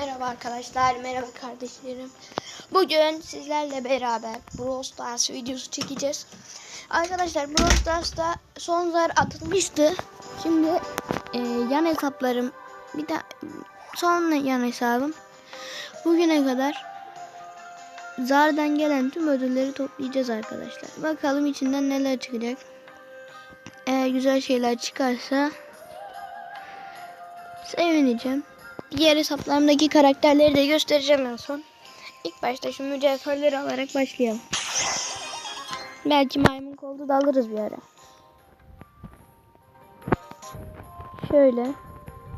Merhaba arkadaşlar, merhaba kardeşlerim. Bugün sizlerle beraber Brawl Stars videosu çekeceğiz. Arkadaşlar Brawl Stars'ta son zar atılmıştı. Şimdi e, yan hesaplarım, bir de son yan hesabım. Bugüne kadar zardan gelen tüm ödülleri toplayacağız arkadaşlar. Bakalım içinden neler çıkacak. Eğer güzel şeyler çıkarsa sevineceğim. Diğer hesaplarımdaki karakterleri de göstereceğim en son. İlk başta şu mücevherleri alarak başlayalım. Belki maymun koldu da alırız bir ara. Şöyle.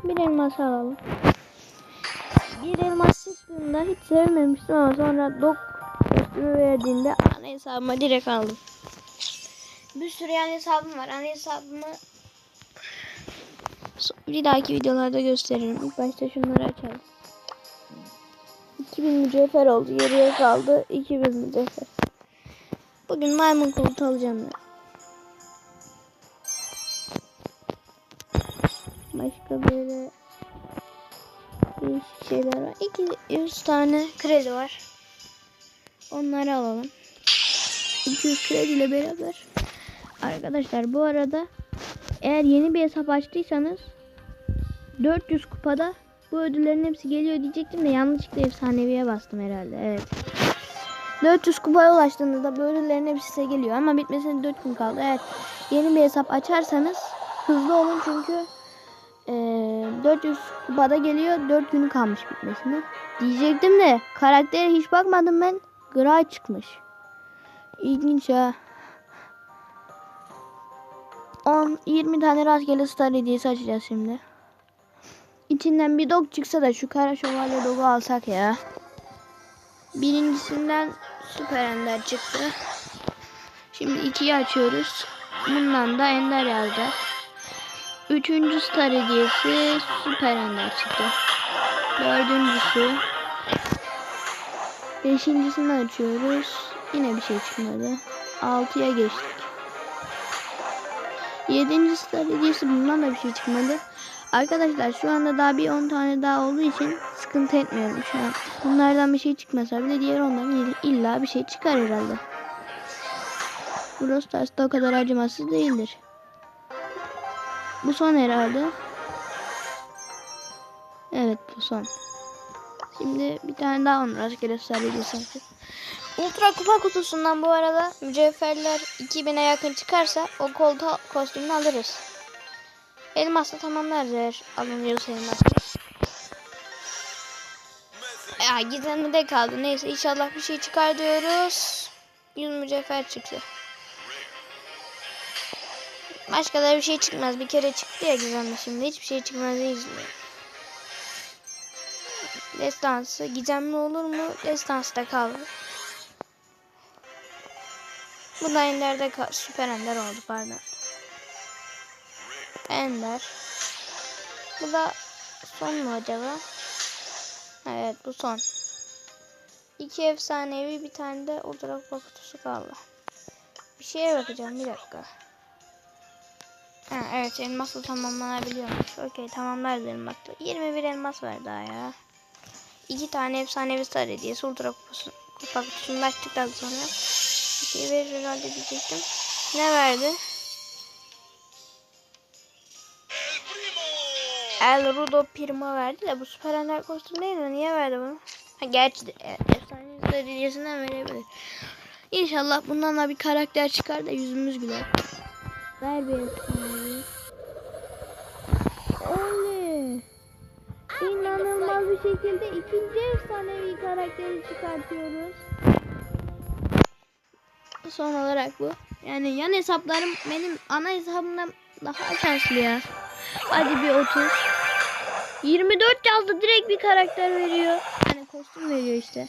Bir elmas alalım. Bir elmas çıktığında hiç sevmemiştim ama sonra dok kostümü verdiğinde ana hesabıma direkt aldım. Bir sürü yan hesabım var. Ana hesabımı bir dahaki videolarda gösteririm. İlk başta şunları açalım. 2000 mücevher oldu. Geriye kaldı 2000 mücevher. Bugün maymun kolutu alacağım ben. Başka böyle değişik şeyler var. 200 tane kredi var. Onları alalım. 200 kredi ile beraber. Arkadaşlar bu arada eğer yeni bir hesap açtıysanız 400 kupada bu ödüllerin hepsi geliyor diyecektim de yanlışlıkla efsaneviye bastım herhalde. Evet. 400 kupaya ulaştığınızda bu ödüllerin hepsi size geliyor ama bitmesine 4 gün kaldı. Eğer yeni bir hesap açarsanız hızlı olun çünkü e, 400 kupada geliyor 4 günü kalmış bitmesine. Diyecektim de karaktere hiç bakmadım ben. Gray çıkmış. İlginç ha. 10 20 tane rastgele star hediyesi açacağız şimdi. İçinden bir dog çıksa da şu kara şövalye dogu alsak ya. Birincisinden süper ender çıktı. Şimdi ikiyi açıyoruz. Bundan da ender yazdı. Üçüncü star hediyesi süper ender çıktı. Dördüncüsü. Beşincisini açıyoruz. Yine bir şey çıkmadı. Altıya geçtik. Yedinci star hediyesi bundan da bir şey çıkmadı. Arkadaşlar şu anda daha bir 10 tane daha olduğu için sıkıntı etmiyorum şu an. Bunlardan bir şey çıkmasa bile diğer onların illa bir şey çıkar herhalde. Brawl Stars da o kadar acımasız değildir. Bu son herhalde. Evet bu son. Şimdi bir tane daha star hediyesi açacağız. Ultra kupa kutusundan bu arada mücevherler 2000'e yakın çıkarsa o koltuğa kostümünü alırız. Elmasla tamamlarız eğer alınıyorsa elmasla. Ya gizemli de kaldı. Neyse inşallah bir şey çıkar diyoruz. 100 mücevher çıktı. Başka da bir şey çıkmaz. Bir kere çıktı ya gizemli şimdi. Hiçbir şey çıkmaz izliyor. Destansı. Gizemli olur mu? Destansı da kaldı. Bu da Ender'de kal süper Ender oldu pardon. Ender. Bu da son mu acaba? Evet bu son. İki efsanevi bir tane de kupa kutusu kaldı. Bir şeye bakacağım bir dakika. Ha, evet elmasla tamamlanabiliyormuş. Okey tamamlarız elmasla. 21 elmas var daha ya. İki tane efsanevi star hediyesi ultra kupası, kupa kutusunu açtıktan sonra bir şey verir herhalde diyecektim. Ne verdi? El Rudo Primo verdi de bu süper ender kostüm değil mi? Niye verdi bunu? Ha, gerçi de efsane derecesinden verebilir. İnşallah bundan da bir karakter çıkar da yüzümüz güler. Ver bir efsaneyi. Oley. İnanılmaz bir şekilde ikinci efsanevi karakteri çıkartıyoruz. Son olarak bu. Yani yan hesaplarım benim ana hesabımdan daha şanslı ya. Hadi bir 30. 24 yazdı direkt bir karakter veriyor. Yani kostüm veriyor işte.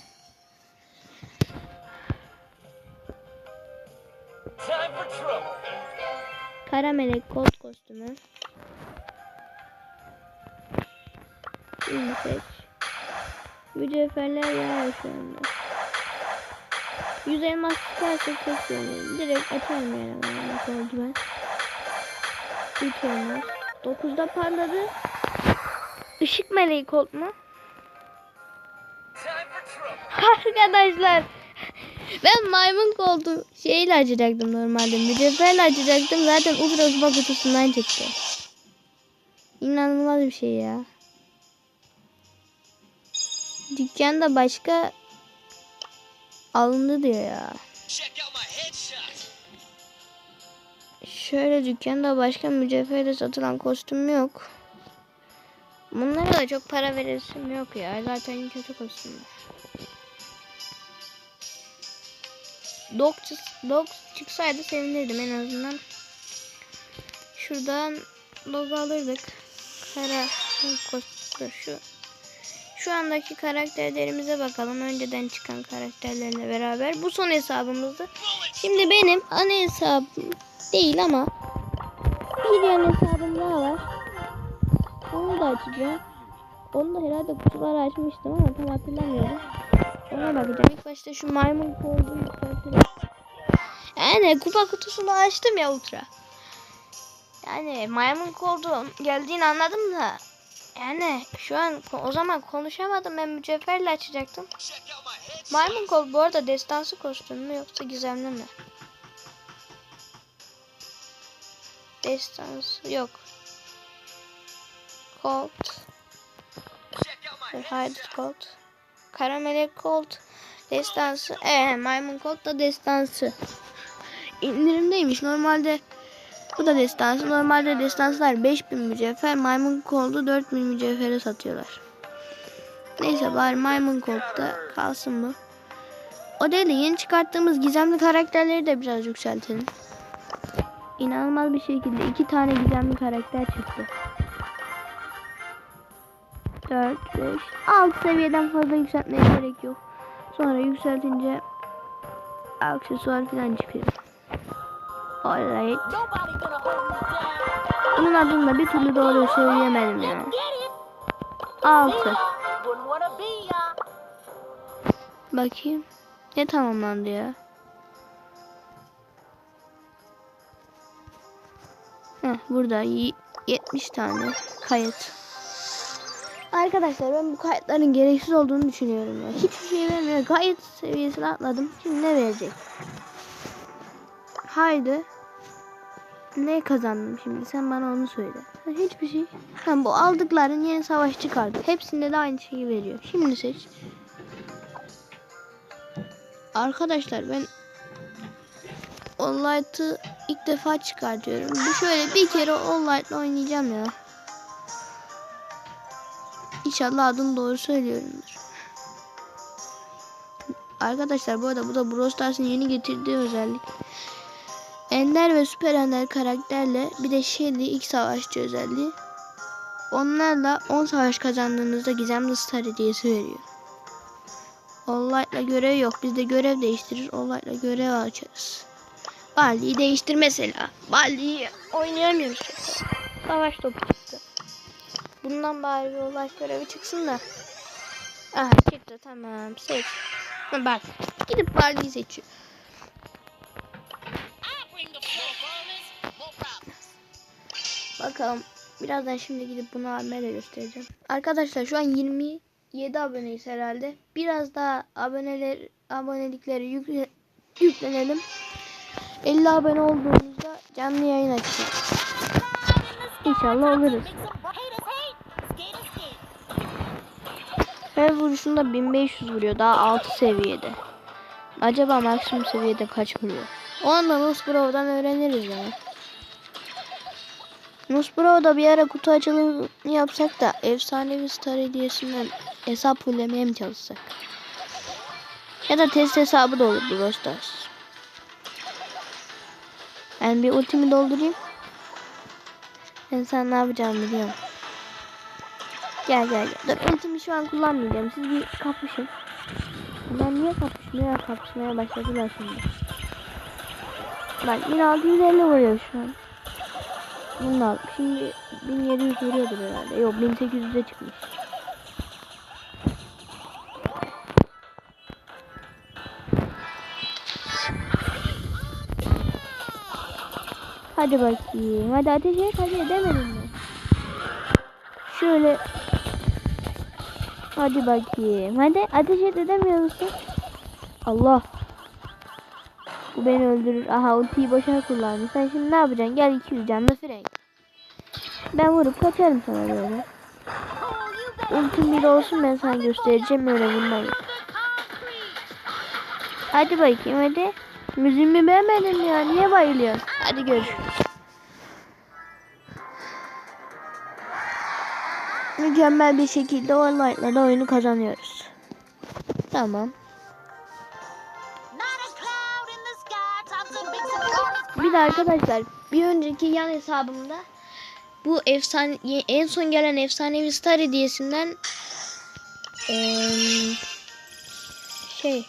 Kara melek kod kostümü. Şimdi seç. Mücevherler yağıyor şu anda. 100 elmas çıkarsa çok sevinirim. Direkt açarım yani ben. Oldu ben. 3 elmas. 9'da parladı. Işık meleği kod mu? Arkadaşlar ben maymun koltuğu şeyle açacaktım normalde. Mücevherle açacaktım. Zaten ultra kupa kutusundan çıktı. İnanılmaz bir şey ya. Dükkanda başka alındı diyor ya. Şöyle dükkanda başka mücevherle satılan kostüm yok. Bunlara da çok para veresim yok ya. Zaten kötü kostümler. Dog, dog çıksaydı sevinirdim en azından. Şuradan dog alırdık. Kara kostüm şu. Şu andaki karakterlerimize bakalım. Önceden çıkan karakterlerle beraber. Bu son hesabımızdı. Şimdi benim ana hesabım değil ama bir yan hesabım daha var. Onu da açacağım. Onu da herhalde kutuları açmıştım ama tam hatırlamıyorum. Ona bakacağım. İlk başta şu maymun yükseltelim. Yani kupa kutusunu açtım ya ultra. Yani maymun koldu geldiğini anladım da. Yani şu an o zaman konuşamadım ben mücevherle açacaktım. Maymun kol bu arada destansı kostüm mü yoksa gizemli mi? Destansı yok. Colt. Hide Colt. Karamelek Colt. Destansı. Ee, maymun Colt da destansı. İndirimdeymiş. Normalde bu da destansı. Normalde destanslar 5000 mücevher. Maymun Colt'u 4000 mücevhere satıyorlar. Neyse bari maymun Colt'ta kalsın bu. O değil de yeni çıkarttığımız gizemli karakterleri de biraz yükseltelim. İnanılmaz bir şekilde iki tane gizemli karakter çıktı. 4, 5, 6 seviyeden fazla yükseltmeye gerek yok. Sonra yükseltince aksesuar falan çıkıyor. Alright. Bunun adını da bir türlü doğru söyleyemedim ya. İt? 6. Wouldn't wanna be ya. Bakayım. Ne tamamlandı ya? Heh, burada y- 70 tane kayıt. Arkadaşlar ben bu kayıtların gereksiz olduğunu düşünüyorum ya. Hiçbir şey vermiyor. Kayıt seviyesine atladım. Şimdi ne verecek? Haydi. Ne kazandım şimdi? Sen bana onu söyle. Hiçbir şey. Ha, bu aldıkların yeni savaş çıkardı. Hepsinde de aynı şeyi veriyor. Şimdi seç. Arkadaşlar ben Onlight'ı ilk defa çıkartıyorum. Bir şöyle bir kere Onlight'la oynayacağım ya. İnşallah adını doğru söylüyorumdur. Arkadaşlar bu arada bu da Brawl Stars'ın yeni getirdiği özellik. Ender ve Süper Ender karakterle bir de Shelly ilk savaşçı özelliği. Onlarla 10 savaş kazandığınızda gizemli star hediyesi veriyor. Online'la görev yok. Biz de görev değiştirir. Online'la görev açarız. Baldi'yi değiştir mesela. Baldi'yi oynayamıyoruz. Savaş topu çıktı. Bundan bari bir olay görevi çıksın da. Aha çıktı tamam seç. Ha, Bak gidip Baldi'yi seçiyor. Bakalım. Birazdan şimdi gidip bunu abime de göstereceğim. Arkadaşlar şu an 27 aboneyiz herhalde. Biraz daha aboneler abonelikleri yükle, yüklenelim. 50 abone olduğumuzda canlı yayın açacağız. İnşallah oluruz. Her vuruşunda 1500 vuruyor. Daha 6 seviyede. Acaba maksimum seviyede kaç vuruyor? O anda Nusbrov'dan öğreniriz ya. Nusbrov'da bir ara kutu açılımı yapsak da efsanevi star hediyesinden hesap fullemeye mi çalışsak? Ya da test hesabı da olur Brawl Stars. Ben bir ultimi doldurayım. Ben sen ne yapacağını biliyorum. Gel gel gel. Dur ultimi şu an kullanmayacağım. Siz bir kapışın. Ben niye kapışmaya kapışmaya başladılar şimdi. Bak 1650 vuruyor şu an. Bunlar şimdi 1700 vuruyordur herhalde. Yok 1800'e çıkmış. Hadi bakayım. Hadi ateş et. Hadi edemedim mi? Şöyle Hadi bakayım. Hadi ateş et edemiyor musun? Allah. Bu beni öldürür. Aha ultiyi boşa kullandı. Sen şimdi ne yapacaksın? Gel 200 canlı frenk. Ben vurup kaçarım sana böyle. Ultim bir olsun ben sana göstereceğim öyle vurmayı. Hadi bakayım hadi. Müziğimi beğenmedin ya. Niye bayılıyorsun? Hadi görüşürüz. Mükemmel bir şekilde online'la da oyunu kazanıyoruz. Tamam. Bir de arkadaşlar bir önceki yan hesabımda bu efsane en son gelen efsanevi star hediyesinden eee, şey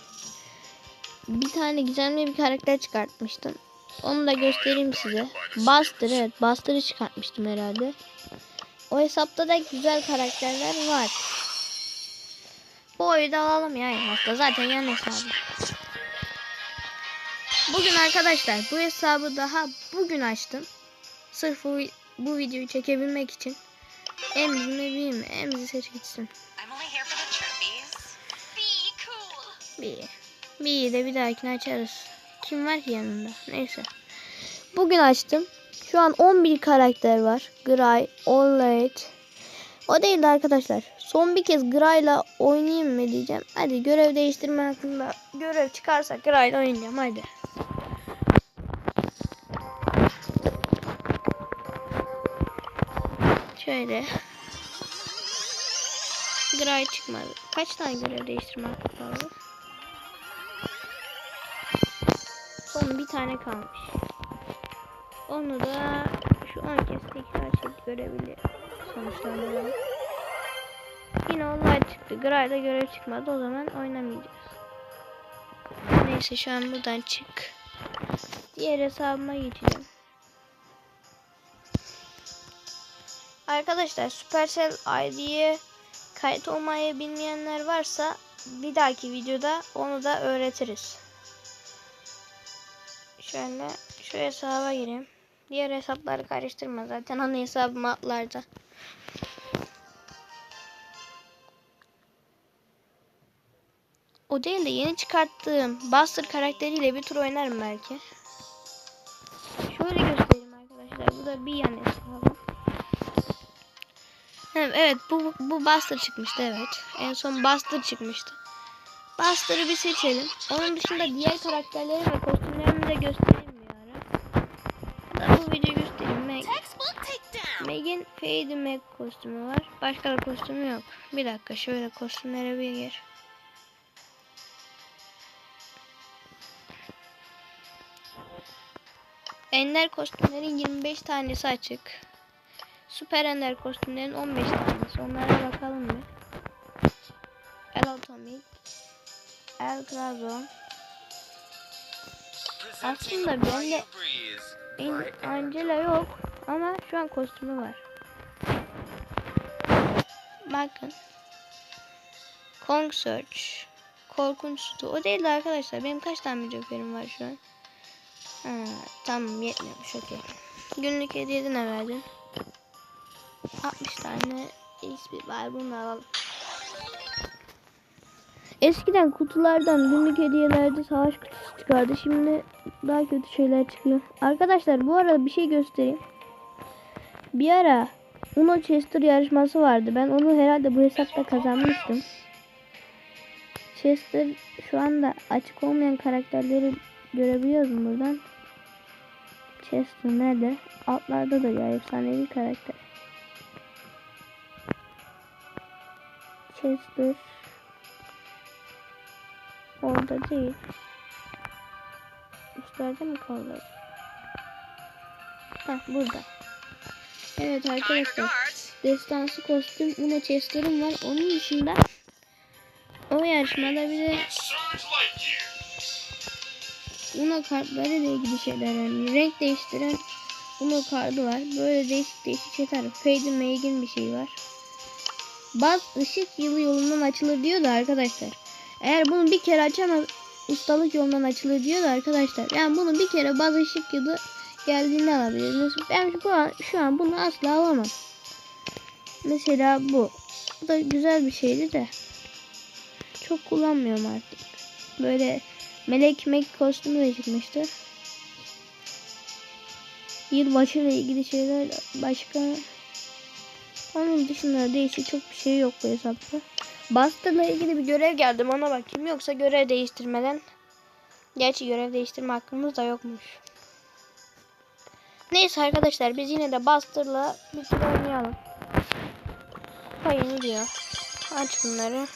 bir tane gizemli bir karakter çıkartmıştım. Onu da göstereyim size. Buster evet Buster'ı çıkartmıştım herhalde. O hesapta da güzel karakterler var. Bu oyunu da alalım ya hesapta. Zaten yan hesabı. Bugün arkadaşlar bu hesabı daha bugün açtım. Sırf bu, bu videoyu çekebilmek için. Emzi mi değil mi? Emzi seç gitsin. Cool. Bir. Bir de bir dahakini açarız. Kim var ki yanında? Neyse. Bugün açtım. Şu an 11 karakter var. Gray, Olayt. O değil de arkadaşlar. Son bir kez Gray'la oynayayım mı diyeceğim. Hadi görev değiştirme hakkında görev çıkarsa Gray'la oynayacağım. Hadi. Şöyle. Gray çıkmadı. Kaç tane görev değiştirme hakkı kaldı? Son bir tane kalmış. Onu da şu kez tekrar çekip görebilir. Sonuçlandıralım. Yine onlar çıktı. Gray'da görev çıkmadı. O zaman oynamayacağız. Neyse şu an buradan çık. Diğer hesabıma geçeceğim. Arkadaşlar Supercell ID'ye kayıt olmayı bilmeyenler varsa bir dahaki videoda onu da öğretiriz. Şöyle şu hesaba gireyim. Diğer hesapları karıştırma zaten ana hesabım atlarda. O değil de yeni çıkarttığım Buster karakteriyle bir tur oynarım belki. Şöyle göstereyim arkadaşlar. Bu da bir yan hesabı. Evet, bu, bu Buster çıkmıştı evet. En son Buster çıkmıştı. Buster'ı bir seçelim. Onun dışında diğer karakterleri ve kostümlerimi de göstereyim bir ara. Da bu videoyu göstereyim. Meg. Meg'in Fade Meg kostümü var. Başka da kostümü yok. Bir dakika şöyle kostümlere bir gir. Ender kostümlerin 25 tanesi açık. Süper Ender kostümlerin 15 tanesi. Onlara bakalım bir. El Atomic. El Grazon. Aslında bende Fire Breeze. en Angela yok ama şu an kostümü var. Bakın. Kong Search. Korkunç Su. O değil de arkadaşlar. Benim kaç tane jokerim var şu an? Ha, tamam yetmiyormuş okey. Günlük hediyede ne verdin? 60 tane XP var bunu alalım. Eskiden kutulardan günlük hediyelerde savaş kutusu çıkardı. Şimdi daha kötü şeyler çıkıyor. Arkadaşlar bu arada bir şey göstereyim. Bir ara Uno Chester yarışması vardı. Ben onu herhalde bu hesapta kazanmıştım. Chester şu anda açık olmayan karakterleri görebiliyoruz mu buradan? Chester nerede? Altlarda da ya efsanevi karakter. Chester Orada değil. Üstlerde mi kaldı? Heh burada. Evet arkadaşlar. Destansı kostüm Uno Chester'ım var. Onun dışında o yarışmada bir de Uno kartları ile ilgili şeyler yani renk değiştiren Uno kartı var. Böyle değişik değişik şeyler. Fade Meg'in bir şey var. Baz ışık yılı yolundan açılır diyor da arkadaşlar. Eğer bunu bir kere açamaz ustalık yolundan açılır diyor da arkadaşlar. Yani bunu bir kere baz ışık yılı geldiğinde alabilirsiniz. Ben şu an, şu an bunu asla alamam. Mesela bu. Bu da güzel bir şeydi de. Çok kullanmıyorum artık. Böyle melek mek kostümü de çıkmıştı. Yılbaşı ile ilgili şeyler başka onun dışında değişik çok bir şey yok bu hesapta. Buster'la ilgili bir görev geldi ona bakayım yoksa görev değiştirmeden Gerçi görev değiştirme hakkımız da yokmuş. Neyse arkadaşlar biz yine de Buster'la bir tur oynayalım. Payını diyor. Aç bunları.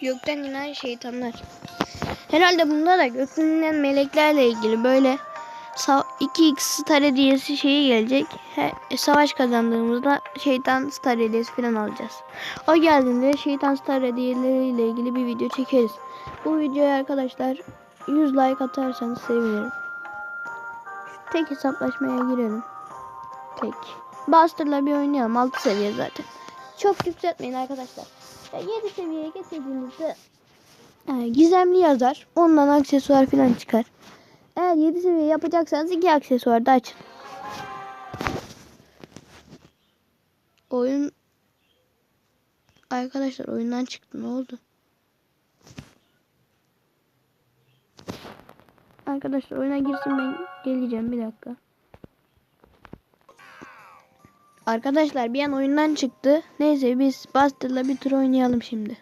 Gökten inen şeytanlar. Herhalde bunda da gökten inen meleklerle ilgili böyle 2x star hediyesi şeyi gelecek. He, e, savaş kazandığımızda şeytan star hediyesi falan alacağız. O geldiğinde şeytan star hediyeleriyle ilgili bir video çekeriz. Bu videoya arkadaşlar 100 like atarsanız sevinirim. Şu tek hesaplaşmaya girelim. Tek. Buster'la bir oynayalım. 6 seviye zaten. Çok yükseltmeyin arkadaşlar. 7 seviyeye getirdiğinizde e, gizemli yazar. Ondan aksesuar falan çıkar. Eğer 7 seviye yapacaksanız 2 aksesuar da açın. Oyun Arkadaşlar oyundan çıktı. Ne oldu? Arkadaşlar oyuna girsin ben geleceğim bir dakika. Arkadaşlar bir an oyundan çıktı. Neyse biz Buster'la bir tur oynayalım şimdi.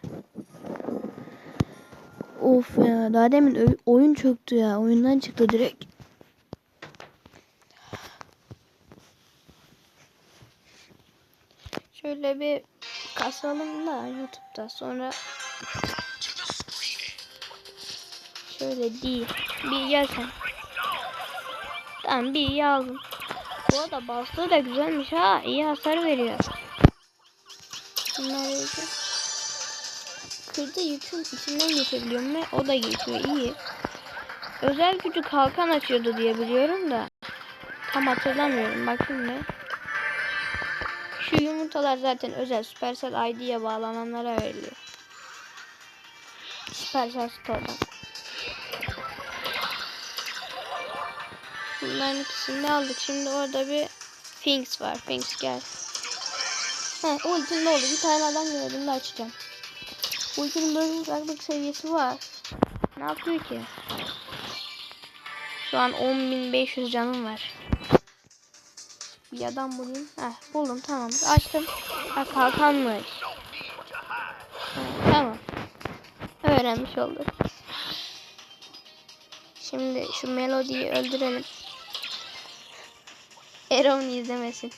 Of ya daha demin oyun çöktü ya. Oyundan çıktı direkt. Şöyle bir kasalım da YouTube'da sonra şöyle değil. Bir yersen. Tamam bir yazdım. Bu arada bastı da güzelmiş ha. İyi hasar veriyor. Bunlar öyle. Kırdı yükün içinden geçebiliyorum ve o da geçiyor. iyi. Özel gücü kalkan açıyordu diye biliyorum da. Tam hatırlamıyorum. Bak şimdi. Şu yumurtalar zaten özel Supercell ID'ye bağlananlara veriliyor. Supercell Store'dan. Bunların ikisini aldık. Şimdi orada bir Finks var. Finks gel. Heh, ultim ne oldu? Bir tane adam gördüm de açacağım. Ultinin bölüm uzaklık seviyesi var. Ne yapıyor ki? Şu an 10.500 canım var. Bir adam bulayım. Heh, buldum tamam. Açtım. Ha kalkanmış. Ha, tamam. Öğrenmiş olduk. Şimdi şu melodiyi öldürelim. Erol'un izlemesin.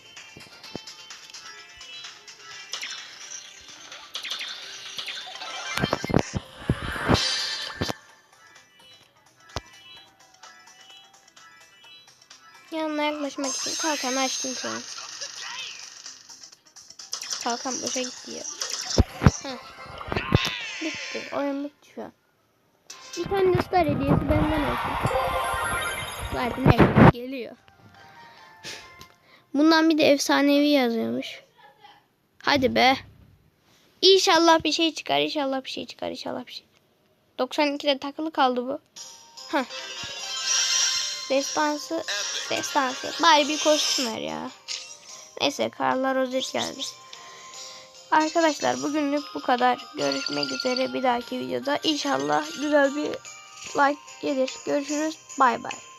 Yaklaşmak için kalkanı açtım şu an. Kalkan boşa gitti ya. Heh. Bitti. Oyun bitti şu an. Bir tane de star hediyesi benden olsun. Zaten her geliyor. Bundan bir de efsanevi yazıyormuş. Hadi be. İnşallah bir şey çıkar. İnşallah bir şey çıkar. İnşallah bir şey. 92'de takılı kaldı bu. Heh. Destansı. Destansı. Bari bir ver ya. Neyse Karla Rozet geldi. Arkadaşlar bugünlük bu kadar. Görüşmek üzere bir dahaki videoda. İnşallah güzel bir like gelir. Görüşürüz. Bay bay.